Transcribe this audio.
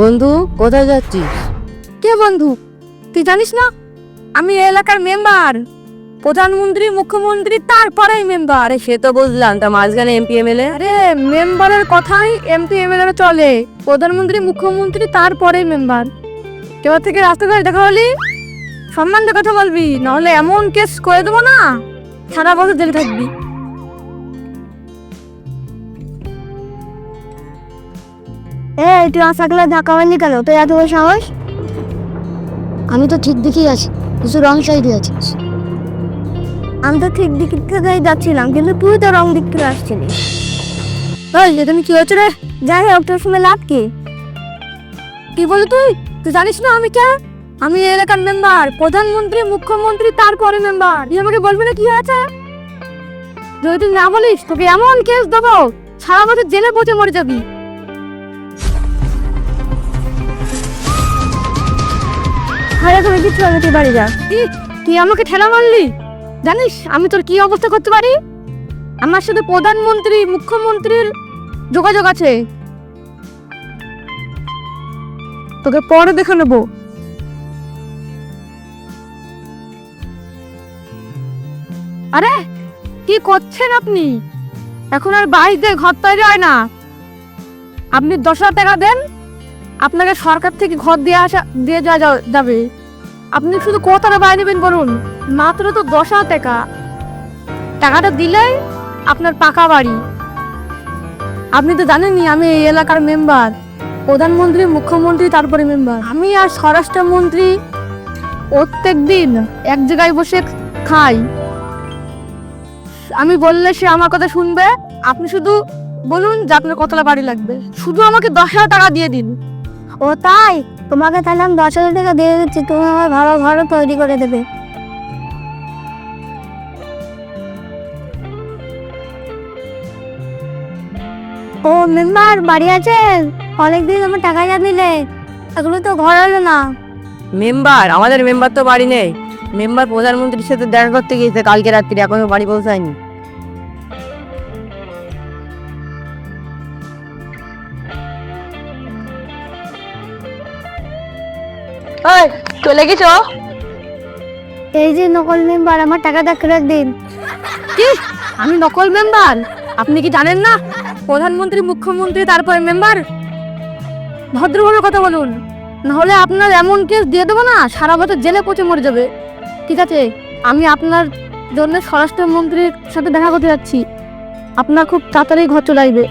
বন্ধু কোথায় যাচ্ছিস? কে বন্ধু? তুই জানিস না? আমি এলাকার মেম্বার। প্রধানমন্ত্রী মুখ্যমন্ত্রী তারপরেই মেম্বার। আরে সে তো বুঝলাম তা মাঝখানে এমপি এমএলএ আরে মেম্বারের কথাই এমপি এমএলএ চলে। প্রধানমন্ত্রী মুখ্যমন্ত্রী তারপরেই মেম্বার। এবার থেকে রাস্তাঘাটে দেখা হলি? সম্মান দিয়ে কথা বলবি নাহলে এমন কেস করে দেবো না। সারা বছর জেলে থাকবি। এই তুই সাইকেলে ধাক্কা মারলি কেন? তোর এত বড় সাহস? আমি তো ঠিক দিকেই আছি কিছু রং সাইডে আছিস আমি তো ঠিক দিক থেকেই যাচ্ছিলাম কিন্তু তুই তো রং দিক থেকে আসছিলি। এটা তুমি কি হয়েছে রে? যাই হোক তোর শুনে লাভ কি? কি বলি তুই? তুই জানিস না আমি কে? আমি এলাকার মেম্বার প্রধানমন্ত্রী মুখ্যমন্ত্রী তারপরে মেম্বার তুই আমাকে বলবি না কি হয়েছে? যদি তুই না বলিস তোকে এমন কেস দেবো সারা বছর জেলে পচে মরে যাবি। আরে তুমি কিছু হবে তুই বাড়ি যা। তুই আমাকে ঠেলা মারলি? জানিস, আমি তোর কি অবস্থা করতে পারি? আমার সাথে প্রধানমন্ত্রী, মুখ্যমন্ত্রীর যোগাযোগ আছে। তোকে পরে দেখে নেব। আরে, কি করছেন আপনি? এখন আর বাড়িতে ঘর তৈরি হয় না। আপনি দশ হাজার টাকা দেন আপনাকে সরকার থেকে ঘর দিয়ে আসা, দিয়ে যাওয়া যাও- যাবে। আপনি শুধু কতটা বাড়ি নেবেন বলুন, মাত্র তো দশ হাজার টাকা। টাকাটা দিলেই আপনার পাকা বাড়ি। আপনি তো জানেনই, আমি এই এলাকার মেম্বার প্রধানমন্ত্রী, মুখ্যমন্ত্রী, তারপরে মেম্বার আমি আর স্বরাষ্ট্রমন্ত্রী প্রত্যেক দিন এক জায়গায় বসে খাই। আমি বললে সে আমার কথা শুনবে। আপনি শুধু বলুন যে আপনার কতটা বাড়ি লাগবে। শুধু আমাকে দশ হাজার টাকা দিয়ে দিন। ও তাই? তোমাকে তাহলে আমি দশ হাজার টাকা দিয়ে দিচ্ছি, তুমি আমার ভালো ঘরও তৈরি করে দেবে। ও মেম্বার, বাড়ি আছেন? অনেকদিন আমার টাকা যা দিলে। এগুলো তো ঘর হলো না। মেম্বার, আমাদের মেম্বার তো বাড়ি নেই। মেম্বার প্রধানমন্ত্রীর সাথে দেখা করতে গিয়েছে কালকে রাত্রি এখনও বাড়ি পৌঁছায়নি। ওই চলে গেছো এই যে নকল মেম্বার আমার টাকাটা ফেরত দিন। কি? আমি নকল মেম্বার আপনি কি জানেন না? প্রধানমন্ত্রী মুখ্যমন্ত্রী তারপরে মেম্বার ভদ্রভাবে কথা বলুন। নাহলে আপনার এমন কেস দিয়ে দেবো না সারা বছর জেলে পচে মরে যাবে। ঠিক আছে আমি আপনার জন্য স্বরাষ্ট্রমন্ত্রীর সাথে দেখা করতে যাচ্ছি। আপনার খুব তাড়াতাড়ি ঘর চলে আসবে।